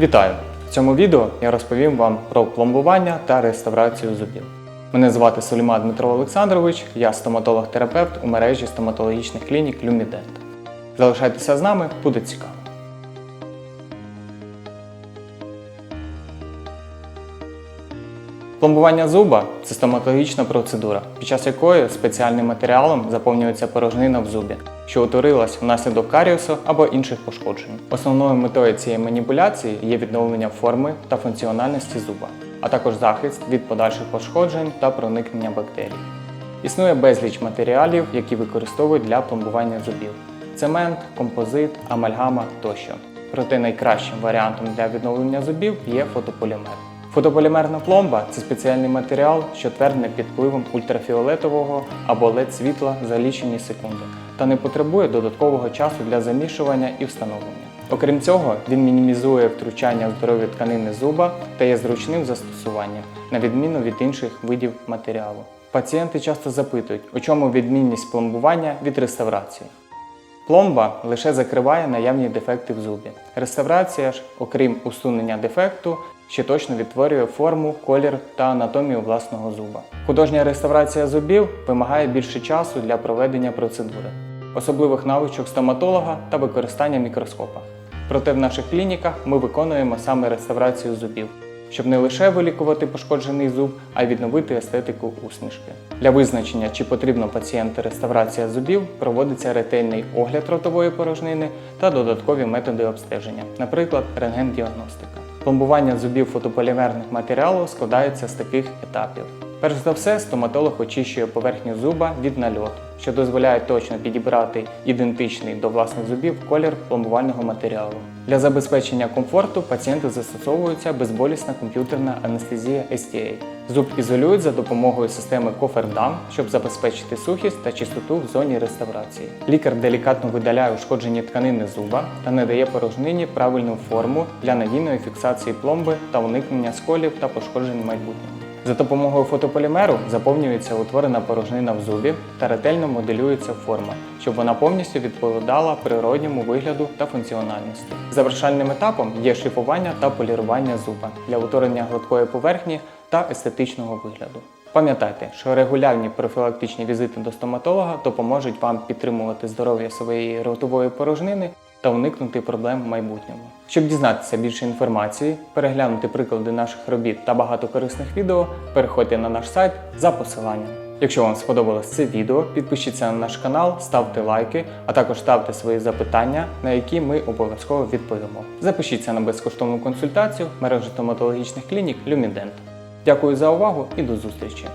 Вітаю! В цьому відео я розповім вам про пломбування та реставрацію зубів. Мене звати Суліма Дмитро Олександрович, я стоматолог-терапевт у мережі стоматологічних клінік Люмідент. Залишайтеся з нами, буде цікаво. Пломбування зуба це стоматологічна процедура, під час якої спеціальним матеріалом заповнюється порожнина в зубі, що утворилась внаслідок каріусу або інших пошкоджень. Основною метою цієї маніпуляції є відновлення форми та функціональності зуба, а також захист від подальших пошкоджень та проникнення бактерій. Існує безліч матеріалів, які використовують для пломбування зубів: цемент, композит, амальгама тощо. Проте найкращим варіантом для відновлення зубів є фотополімер. Фотополімерна пломба це спеціальний матеріал, що твердне під впливом ультрафіолетового або led світла за лічені секунди та не потребує додаткового часу для замішування і встановлення. Окрім цього, він мінімізує втручання в здоров'я тканини зуба та є зручним застосуванням, на відміну від інших видів матеріалу. Пацієнти часто запитують, у чому відмінність пломбування від реставрації. Пломба лише закриває наявні дефекти в зубі. Реставрація ж, окрім усунення дефекту, ще точно відтворює форму, колір та анатомію власного зуба. Художня реставрація зубів вимагає більше часу для проведення процедури, особливих навичок стоматолога та використання мікроскопа. Проте в наших клініках ми виконуємо саме реставрацію зубів, щоб не лише вилікувати пошкоджений зуб, а й відновити естетику усмішки. Для визначення, чи потрібно пацієнту реставрація зубів, проводиться ретельний огляд ротової порожнини та додаткові методи обстеження, наприклад, рентген-діагностика. Пломбування зубів фотополімерних матеріалів складається з таких етапів. Перш за все, стоматолог очищує поверхню зуба від нальоту, що дозволяє точно підібрати ідентичний до власних зубів колір пломбувального матеріалу. Для забезпечення комфорту пацієнту застосовується безболісна комп'ютерна анестезія STA. Зуб ізолюють за допомогою системи Кофердам, щоб забезпечити сухість та чистоту в зоні реставрації. Лікар делікатно видаляє ушкоджені тканини зуба та надає порожнині правильну форму для надійної фіксації пломби та уникнення сколів та пошкоджень в майбутньому. За допомогою фотополімеру заповнюється утворена порожнина в зубі та ретельно моделюється форма, щоб вона повністю відповідала природньому вигляду та функціональності. Завершальним етапом є шліфування та полірування зуба для утворення гладкої поверхні та естетичного вигляду. Пам'ятайте, що регулярні профілактичні візити до стоматолога допоможуть вам підтримувати здоров'я своєї ротової порожнини та уникнути проблем в майбутньому. Щоб дізнатися більше інформації, переглянути приклади наших робіт та багато корисних відео, переходьте на наш сайт за посиланням. Якщо вам сподобалось це відео, підпишіться на наш канал, ставте лайки, а також ставте свої запитання, на які ми обов'язково відповімо. Запишіться на безкоштовну консультацію мережі стоматологічних клінік Люмідент. Дякую за увагу і до зустрічі!